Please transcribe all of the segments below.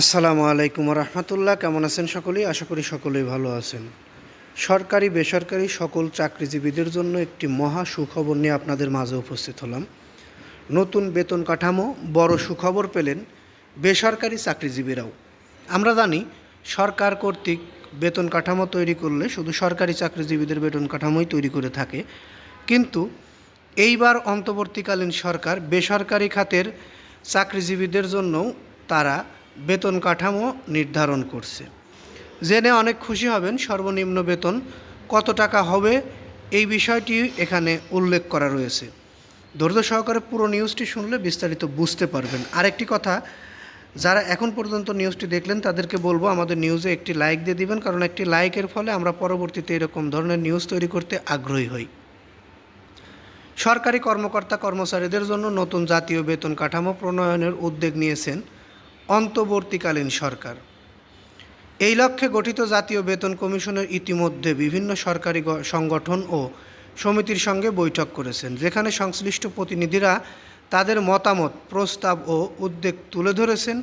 আসসালামু আলাইকুম রহমতুল্লাহ, কেমন আছেন সকলেই? আশা করি সকলেই ভালো আছেন। সরকারি, বেসরকারি সকল চাকরিজীবীদের জন্য একটি মহা সুখবর নিয়ে আপনাদের মাঝে উপস্থিত হলাম। নতুন বেতন কাঠামো, বড় সুখবর পেলেন বেসরকারি চাকরিজীবীরাও। আমরা জানি, সরকার কর্তৃক বেতন কাঠামো তৈরি করলে শুধু সরকারি চাকরিজীবীদের বেতন কাঠামোই তৈরি করে থাকে। কিন্তু এইবার অন্তর্বর্তীকালীন সরকার বেসরকারি খাতের চাকরিজীবীদের জন্যও তারা বেতন কাঠামো নির্ধারণ করছে। জেনে অনেক খুশি হবেন সর্বনিম্ন বেতন কত টাকা হবে এই বিষয়টি এখানে উল্লেখ করা রয়েছে। ধৈর্য সহকারে পুরো নিউজটি শুনলে বিস্তারিত বুঝতে পারবেন। আরেকটি কথা, যারা এখন পর্যন্ত নিউজটি দেখলেন তাদেরকে বলব আমাদের নিউজে একটি লাইক দিয়ে দিবেন, কারণ একটি লাইকের ফলে আমরা পরবর্তীতে এরকম ধরনের নিউজ তৈরি করতে আগ্রহী হই। সরকারি কর্মকর্তা কর্মচারীদের জন্য নতুন জাতীয় বেতন কাঠামো প্রণয়নের উদ্যোগ নিয়েছেন অন্তর্বর্তীকালীন সরকার। এই লক্ষ্যে গঠিত জাতীয় বেতন কমিশনের ইতিমধ্যে বিভিন্ন সরকারি সংগঠন ও সমিতির সঙ্গে বৈঠক করেছেন, যেখানে সংশ্লিষ্ট প্রতিনিধিরা তাদের মতামত, প্রস্তাব ও উদ্যোগ তুলে ধরেছেন।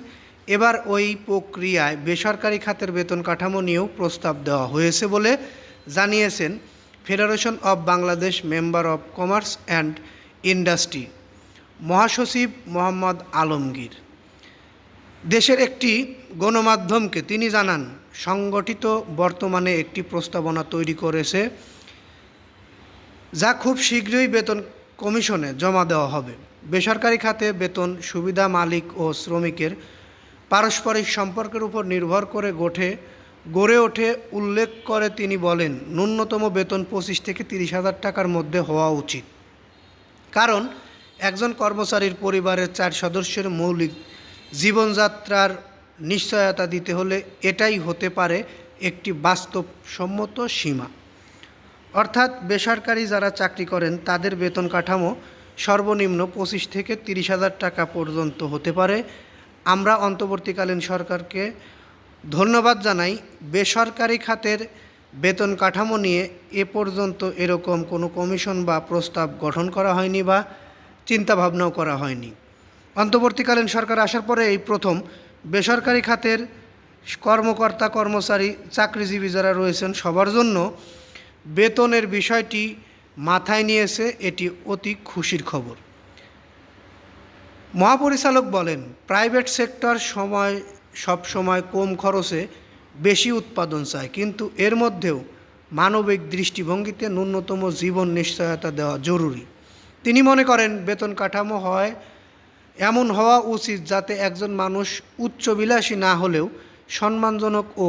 এবার ওই প্রক্রিয়ায় বেসরকারি খাতের বেতন কাঠামো নিয়েও প্রস্তাব দেওয়া হয়েছে বলে জানিয়েছেন federation of Bangladesh member of commerce and industry মহাসচিব মোহাম্মদ আলমগীর। দেশের একটি গণমাধ্যমকে তিনি জানান, সংগঠিত বর্তমানে একটি প্রস্তাবনা তৈরি করেছে, যা খুব শীঘ্রই বেতন কমিশনে জমা দেওয়া হবে। বেসরকারি খাতে বেতন, সুবিধা মালিক ও শ্রমিকের পারস্পরিক সম্পর্কের উপর নির্ভর করে গঠে, গড়ে ওঠে উল্লেখ করে তিনি বলেন, ন্যূনতম বেতন পঁচিশ থেকে তিরিশ হাজার টাকার মধ্যে হওয়া উচিত। কারণ, একজন কর্মচারীর পরিবারের চার সদস্যের মৌলিক জীবনযাত্রার নিশ্চয়তা দিতে হলে এটাই হতে পারে একটি বাস্তবসম্মত সীমা। অর্থাৎ বেসরকারি যারা চাকরি করেন, তাদের বেতন কাঠামো সর্বনিম্ন পঁচিশ থেকে তিরিশ হাজার টাকা পর্যন্ত হতে পারে। আমরা অন্তর্বর্তীকালীন সরকারকে ধন্যবাদ জানাই। বেসরকারি খাতের বেতন কাঠামো নিয়ে এ পর্যন্ত এরকম কোনো কমিশন বা প্রস্তাব গঠন করা হয়নি বা চিন্তাভাবনাও করা হয়নি। অন্তর্বর্তীকালীন সরকার আসার পরে এই প্রথম বেসরকারি খাতের কর্মকর্তা, কর্মচারী, চাকরিজীবী যারা রয়েছেন সবার জন্য বেতনের বিষয়টি মাথায় নিয়েছে, এটি অতি খুশির খবর। মহাপরিচালক বলেন, প্রাইভেট সেক্টর সময়, সব সময় কম খরচে বেশি উৎপাদন চায়, কিন্তু এর মধ্যেও মানবিক দৃষ্টিভঙ্গিতে ন্যূনতম জীবন নিশ্চয়তা দেওয়া জরুরি। তিনি মনে করেন, বেতন কাঠামো হয় এমন হওয়া উচিত যাতে একজন মানুষ উচ্চবিলাসী না হলেও সম্মানজনক ও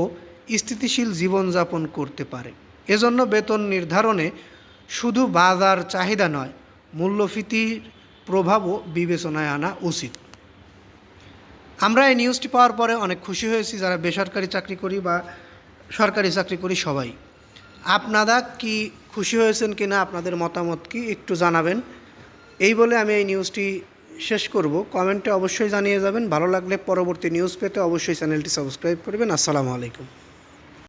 স্থিতিশীল জীবনযাপন করতে পারে। এজন্য বেতন নির্ধারণে শুধু বাজার চাহিদা নয়, মূল্যফীতির প্রভাবও বিবেচনায় আনা উচিত। আমরা এই নিউজটি পাওয়ার পরে অনেক খুশি হয়েছি, যারা বেসরকারি চাকরি করি বা সরকারি চাকরি করি সবাই। আপনারা কি খুশি হয়েছেন কিনা, আপনাদের মতামত কি একটু জানাবেন। এই বলে আমি এই নিউজটি শেষ করব। কমেন্টে অবশ্যই জানিয়ে যাবেন। ভালো লাগলে পরবর্তী নিউজ পেতে অবশ্যই চ্যানেলটি সাবস্ক্রাইব করবেন। আসসালামু আলাইকুম।